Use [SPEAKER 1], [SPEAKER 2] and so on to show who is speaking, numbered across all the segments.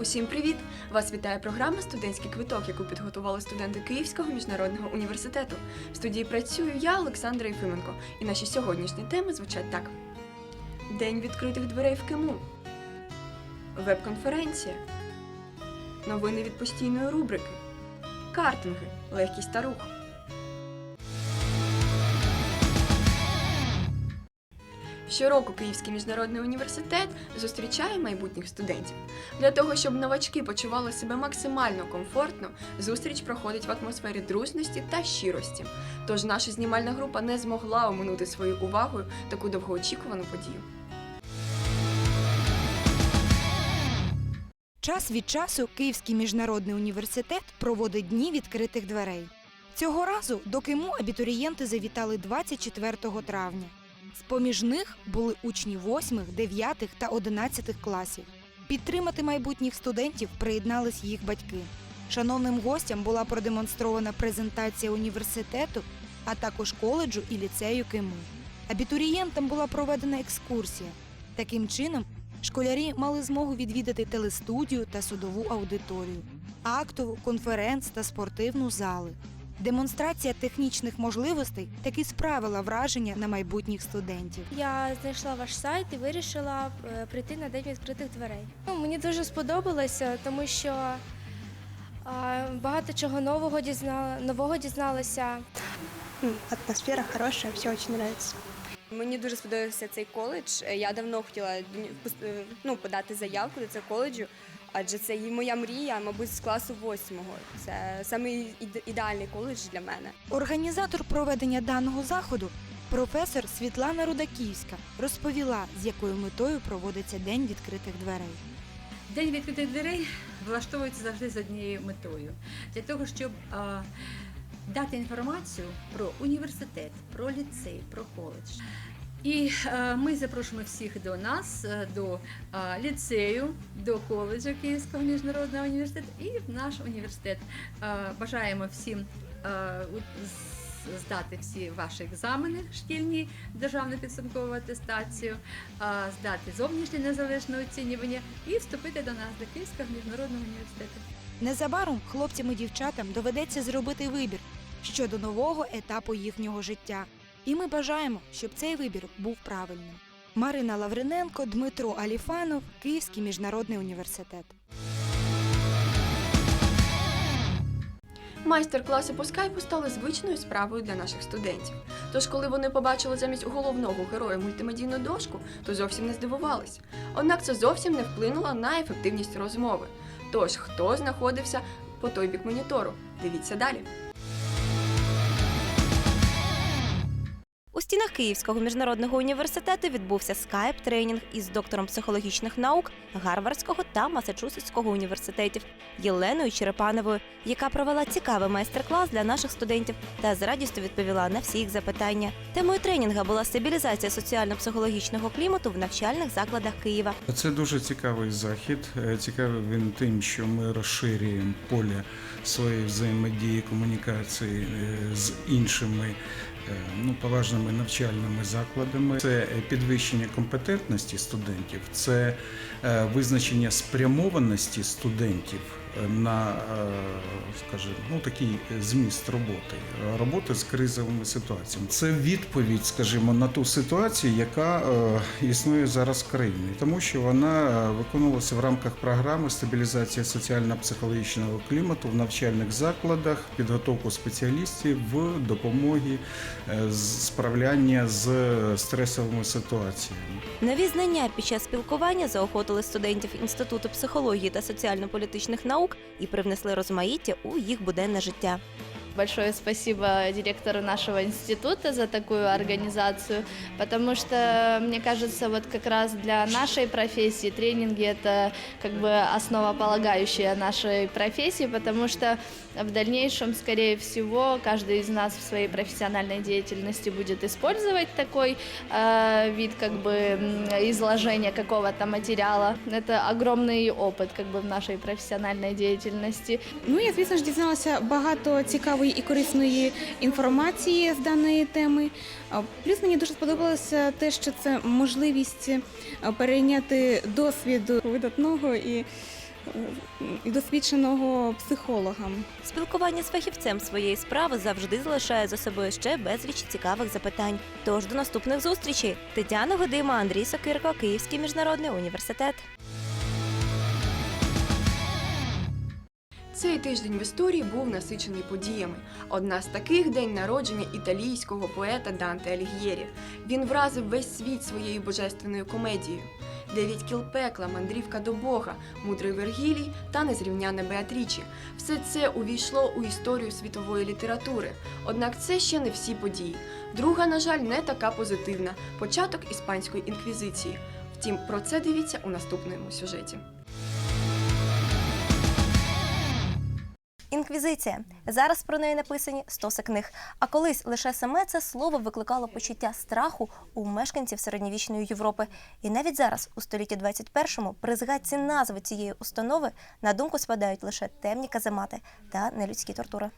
[SPEAKER 1] Усім привіт! Вас вітає програма Студентський квиток, яку підготували студенти Київського міжнародного університету. В студії працюю я, Олександра Єфименко, і наші сьогоднішні теми звучать так: День відкритих дверей в КИМУ, веб-конференція, новини від постійної рубрики, картинги, легкість та рух. Щороку Київський міжнародний університет зустрічає майбутніх студентів. Для того, щоб новачки почували себе максимально комфортно, зустріч проходить в атмосфері дружності та щирості. Тож наша знімальна група не змогла оминути своєю увагою таку довгоочікувану подію.
[SPEAKER 2] Час від часу Київський міжнародний університет проводить дні відкритих дверей. Цього разу до Киму абітурієнти завітали 24 травня. З-поміж них були учні 8, 9 та 11 класів. Підтримати майбутніх студентів приєднались їх батьки. Шановним гостям була продемонстрована презентація університету, а також коледжу і ліцею Киму. Абітурієнтам була проведена екскурсія. Таким чином, школярі мали змогу відвідати телестудію та судову аудиторію, актову, конференц та спортивну зали. Демонстрація технічних можливостей таки справила враження на майбутніх студентів.
[SPEAKER 3] Я знайшла ваш сайт і вирішила е, прийти на день відкритих дверей. Ну, мені дуже сподобалося, тому що багато чого нового дізнала нового дізналася.
[SPEAKER 4] Атмосфера хороша, все очень нравится.
[SPEAKER 5] Мені дуже сподобався цей коледж. Е, Я давно хотіла впис- е, ну, подати заявку до цього коледжу, адже це і моя мрія, мабуть, з класу восьмого. Це саме ідеальний коледж для мене.
[SPEAKER 2] Організатор проведення даного заходу, професор Світлана Рудаківська, розповіла, з якою метою проводиться День відкритих дверей.
[SPEAKER 6] День відкритих дверей влаштовується завжди з однією метою для того, щоб а, дати інформацію про університет, про ліцей, про коледж. І е, ми запрошуємо всіх до нас, е, до а, ліцею, до коледжу Київського міжнародного університету і в наш університет. Е, бажаємо всім е, здати всі ваші екзамени шкільні, державну підсумкову атестацію, здати зовнішнє незалежне оцінювання і вступити до нас до Київського міжнародного університету.
[SPEAKER 2] Незабаром хлопцям і дівчатам доведеться зробити вибір щодо нового етапу їхнього життя. І ми бажаємо, щоб цей вибір був правильним. Марина Лавриненко, Дмитро Аліфанов, Київський міжнародний університет.
[SPEAKER 1] Майстер-класи по скайпу стали звичною справою для наших студентів. Тож, коли вони побачили замість головного героя мультимедійну дошку, то зовсім не здивувались. Однак це зовсім не вплинуло на ефективність розмови. Тож, хто знаходився по той бік монітору? Дивіться далі.
[SPEAKER 7] Стінах Київського міжнародного університету відбувся скайп-тренінг із доктором психологічних наук Гарвардського та Масачусетського університетів Єленою Черепановою, яка провела цікавий майстер-клас для наших студентів та з радістю відповіла на всі їх запитання. Темою тренінга була стабілізація соціально-психологічного клімату в навчальних закладах Києва.
[SPEAKER 8] Це дуже цікавий захід. Е, Цікавий він тим, що ми розширюємо поле своєї взаємодії, комунікації е, з іншими ну, поважними навчальними закладами. Це е, підвищення компетентності студентів, це е, визначення спрямованості студентів е, на, е, скажімо, ну, такий зміст роботи, роботи з кризовими ситуаціями. Це відповідь, скажімо, на ту ситуацію, яка е, існує зараз в країні, тому що вона е, виконувалася в рамках програми стабілізація соціально-психологічного клімату в навчальних закладах, підготовку спеціалістів в допомогі з справляння з стресовими ситуаціями.
[SPEAKER 7] Нові знання під час спілкування заохотили студентів Інституту психології та соціально-політичних наук і привнесли розмаїття у їх буденне життя.
[SPEAKER 9] Большое спасибо директору нашего института за такую организацию, потому что, мне кажется, вот как раз для нашей профессии тренинги это как бы основополагающая нашей профессии, потому что в дальнейшем, скорее всего, каждый из нас в своей профессиональной деятельности будет использовать такой э, вид как бы изложения какого-то материала. Это огромный опыт как бы в нашей профессиональной деятельности.
[SPEAKER 4] Ну, я, звісно ж, дізналася багато цікавої і корисної інформації з даної теми. Плюс мені дуже сподобалося те, що це можливість е, перейняти досвід видатного і і досвідченого психолога.
[SPEAKER 7] Спілкування з фахівцем своєї справи завжди залишає за собою ще безліч цікавих запитань. Тож до наступних зустрічей. Тетяна Годима, Андрій Сокирко, Київський міжнародний університет.
[SPEAKER 1] Цей тиждень в історії був насичений подіями. Одна з таких день народження італійського поета Данте Аліг'єрі. Він вразив весь світ своєю божественною комедією. Дев'ять кіл пекла, мандрівка до Бога, мудрий Вергілій та незрівняна Беатрічі. Все це увійшло у історію світової літератури. Однак це ще не всі події. Друга, на жаль, не така позитивна початок іспанської інквізиції. Втім, про це дивіться у наступному сюжеті.
[SPEAKER 7] Інквізиція. Зараз про неї написані стоси книг. А колись лише саме це слово викликало почуття страху у мешканців середньовічної Європи. І навіть зараз, у столітті 21-му, при згадці назви цієї установи на думку спадають лише темні каземати та нелюдські тортури.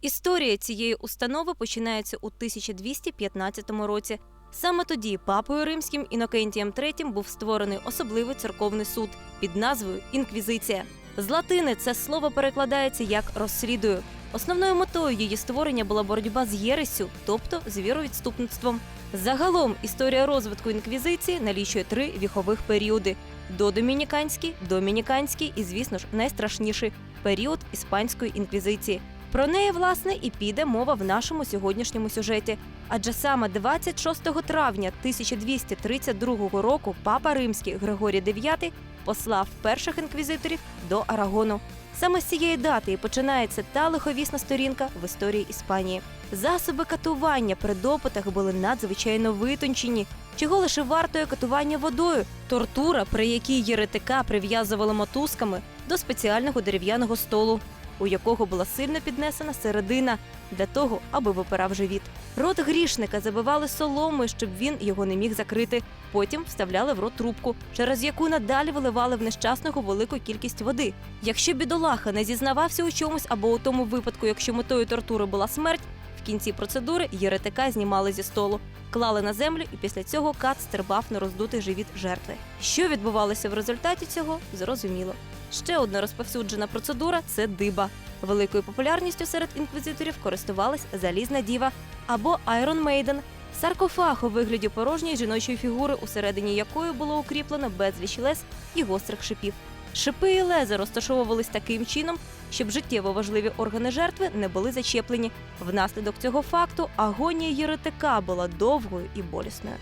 [SPEAKER 7] Історія цієї установи починається у 1215 році. Саме тоді папою римським Інокентієм III був створений особливий церковний суд під назвою Інквізиція. З латини це слово перекладається як розслідую. Основною метою її створення була боротьба з єресю, тобто з віровідступництвом. Загалом історія розвитку інквізиції налічує три вікових періоди: додомініканський, домініканський і, звісно ж, найстрашніший період іспанської інквізиції. Про неї, власне, і піде мова в нашому сьогоднішньому сюжеті. Адже саме 26 травня 1232 року папа римський Григорій IX послав перших інквізиторів до Арагону. Саме з цієї дати і починається та лиховісна сторінка в історії Іспанії. Засоби катування при допитах були надзвичайно витончені, чого лише вартує катування водою, тортура, при якій єретика прив'язували мотузками до спеціального дерев'яного столу, у якого була сильно піднесена середина для того, аби випирав живіт. Рот грішника забивали соломою, щоб він його не міг закрити. Потім вставляли в рот трубку, через яку надалі виливали в нещасного велику кількість води. Якщо бідолаха не зізнавався у чомусь або у тому випадку, якщо метою тортури була смерть, в кінці процедури єретика знімали зі столу, клали на землю, і після цього кат стербав на роздутий живіт жертви. Що відбувалося в результаті цього, зрозуміло. Ще одна розповсюджена процедура це диба. Великою популярністю серед інквізиторів користувалась залізна діва або Iron Maiden – саркофаг у вигляді порожньої жіночої фігури, усередині якої було укріплено безліч лез і гострих шипів. Шипи і леза розташовувались таким чином, щоб життєво важливі органи жертви не були зачеплені. Внаслідок цього факту агонія єретика була довгою і болісною.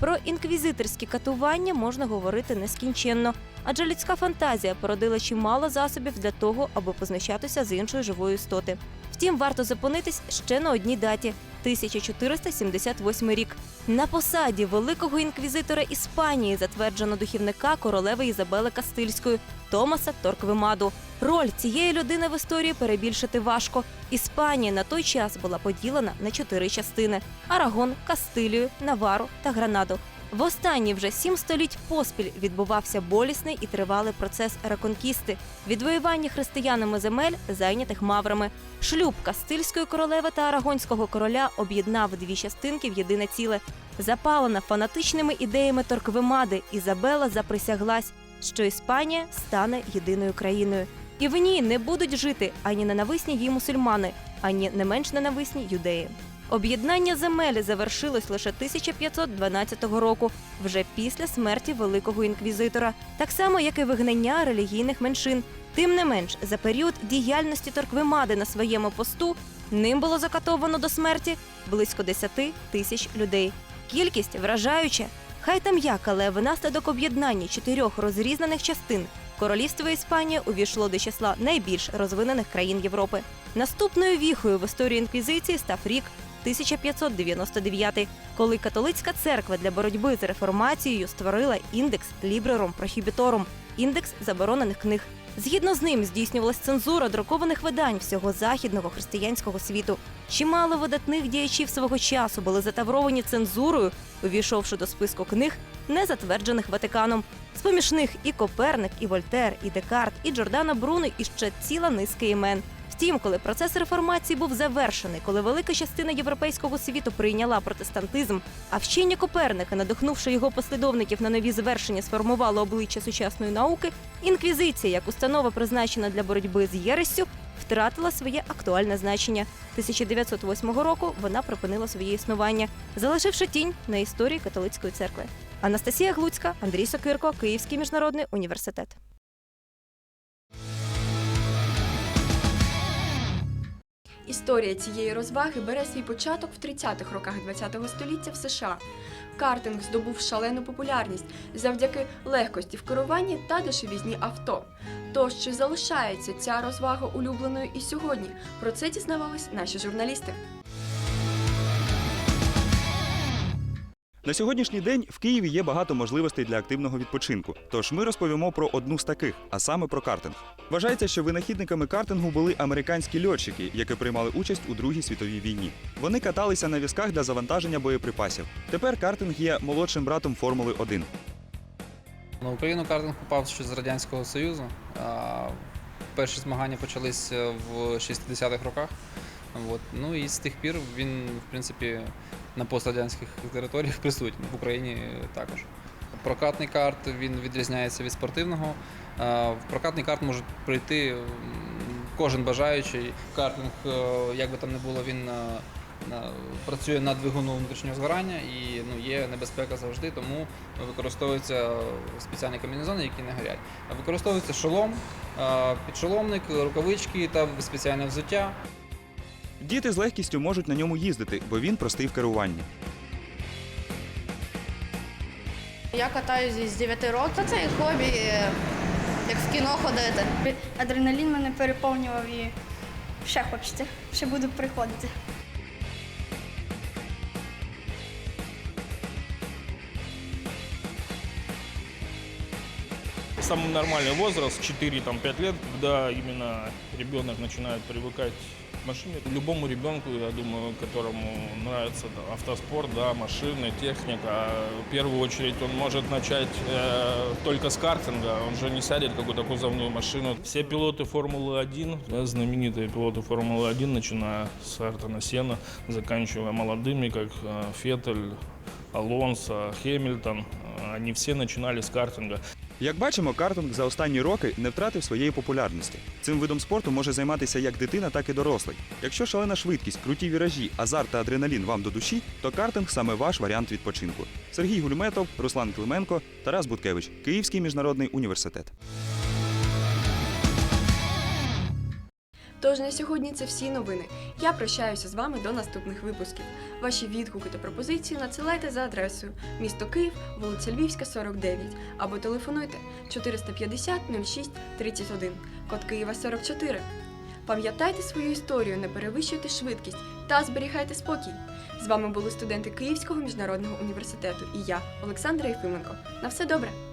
[SPEAKER 7] Про інквізиторські катування можна говорити нескінченно, адже людська фантазія породила чимало засобів для того, аби позначатися з іншої живої істоти. Втім, варто зупинитись ще на одній даті 1478 рік. На посаді великого інквізитора Іспанії затверджено духівника королеви Ізабели Кастильської Томаса Торквемаду. Роль цієї людини в історії перебільшити важко. Іспанія на той час була поділена на чотири частини: Арагон, Кастилію, Навару та Гранаду. В останні вже сім століть поспіль відбувався болісний і тривалий процес реконкісти, відвоювання християнами земель, зайнятих маврами. Шлюб Кастильської королеви та Арагонського короля об'єднав дві частинки в єдине ціле. Запалена фанатичними ідеями Торквемади, Ізабела заприсяглась, що Іспанія стане єдиною країною. І в ній не будуть жити ані ненависні їй мусульмани, ані не менш ненависні юдеї. Об'єднання земель завершилось лише 1512 року, вже після смерті великого інквізитора, так само як і вигнання релігійних меншин. Тим не менш, за період діяльності Торквемади на своєму посту ним було закатовано до смерті близько 10 тисяч людей. Кількість вражаюча. Хай там як, але внаслідок об'єднання чотирьох розрізнених частин королівство Іспанія увійшло до числа найбільш розвинених країн Європи. Наступною віхою в історії інквізиції став рік 1599, коли католицька церква для боротьби з реформацією створила індекс Лібрером Прохібіторум індекс заборонених книг. Згідно з ним здійснювалась цензура друкованих видань всього західного християнського світу. Чимало видатних діячів свого часу були затавровані цензурою, увійшовши до списку книг, не затверджених Ватиканом. З-поміж них і Коперник, і Вольтер, і Декарт, і Джордано Бруно, і ще ціла низка імен. Втім, коли процес реформації був завершений, коли велика частина європейського світу прийняла протестантизм, а вчення Коперника, надихнувши його послідовників на нові звершення, сформувало обличчя сучасної науки, інквізиція, як установа призначена для боротьби з єресю, втратила своє актуальне значення. 1908 року вона припинила своє існування, залишивши тінь на історії католицької церкви. Анастасія Глуцька, Андрій Сокирко, Київський міжнародний університет.
[SPEAKER 1] Історія цієї розваги бере свій початок в 30-х роках ХХ століття в США. Картинг здобув шалену популярність завдяки легкості в керуванні та дешевізні авто. Тож чи залишається ця розвага улюбленою і сьогодні? Про це дізнавались наші журналісти.
[SPEAKER 10] На сьогоднішній день в Києві є багато можливостей для активного відпочинку. Тож ми розповімо про одну з таких, а саме про картинг. Вважається, що винахідниками картингу були американські льотчики, які приймали участь у Другій світовій війні. Вони каталися на візках для завантаження боєприпасів. Тепер картинг є молодшим братом Формули 1.
[SPEAKER 11] На Україну картинг попав ще з Радянського Союзу. Перші змагання почались в 60-х роках. От. Ну і з тих пір він, в принципі, на пострадянських територіях присутній, в Україні також. Прокатний карт він відрізняється від спортивного. В прокатний карт може прийти кожен бажаючий. Картинг, е, як би там не було, він е, працює на двигуну внутрішнього згорання і ну, є небезпека завжди, тому використовуються спеціальні комбінезони, які не горять. Використовується шолом, е, підшоломник, рукавички та спеціальне взуття.
[SPEAKER 10] Діти з легкістю можуть на ньому їздити, бо він простий в керуванні.
[SPEAKER 9] Я катаюсь з 9 років. Це як хобі, як в кіно ходити.
[SPEAKER 3] Адреналін мене переповнював і ще хочеться, ще буду приходити.
[SPEAKER 12] Самый нормальный возраст 4-5 лет, когда именно ребенок начинает привыкать к машине. Любому ребенку, я думаю, которому нравится автоспорт, да, машины, техника, в первую очередь он может начать э, только с картинга, он же не сядет какую-то кузовную машину. Все пилоты Формулы-1, да, знаменитые пилоты Формулы-1, начиная с Артона Сена, заканчивая молодыми, как э, Феттель, Алонсо, Хемильтон, э, они все начинали с картинга.
[SPEAKER 10] Як бачимо, картинг за останні роки не втратив своєї популярності. Цим видом спорту може займатися як дитина, так і дорослий. Якщо шалена швидкість, круті віражі, азарт та адреналін вам до душі, то картинг саме ваш варіант відпочинку. Сергій Гульметов, Руслан Клименко, Тарас Буткевич, Київський міжнародний університет.
[SPEAKER 1] Тож на сьогодні це всі новини. Я прощаюся з вами до наступних випусків. Ваші відгуки та пропозиції надсилайте за адресою місто Київ, вулиця Львівська, 49 або телефонуйте 450 06 31, код Києва 44. Пам'ятайте свою історію, не перевищуйте швидкість та зберігайте спокій. З вами були студенти Київського міжнародного університету і я, Олександра Єфименко. На все добре!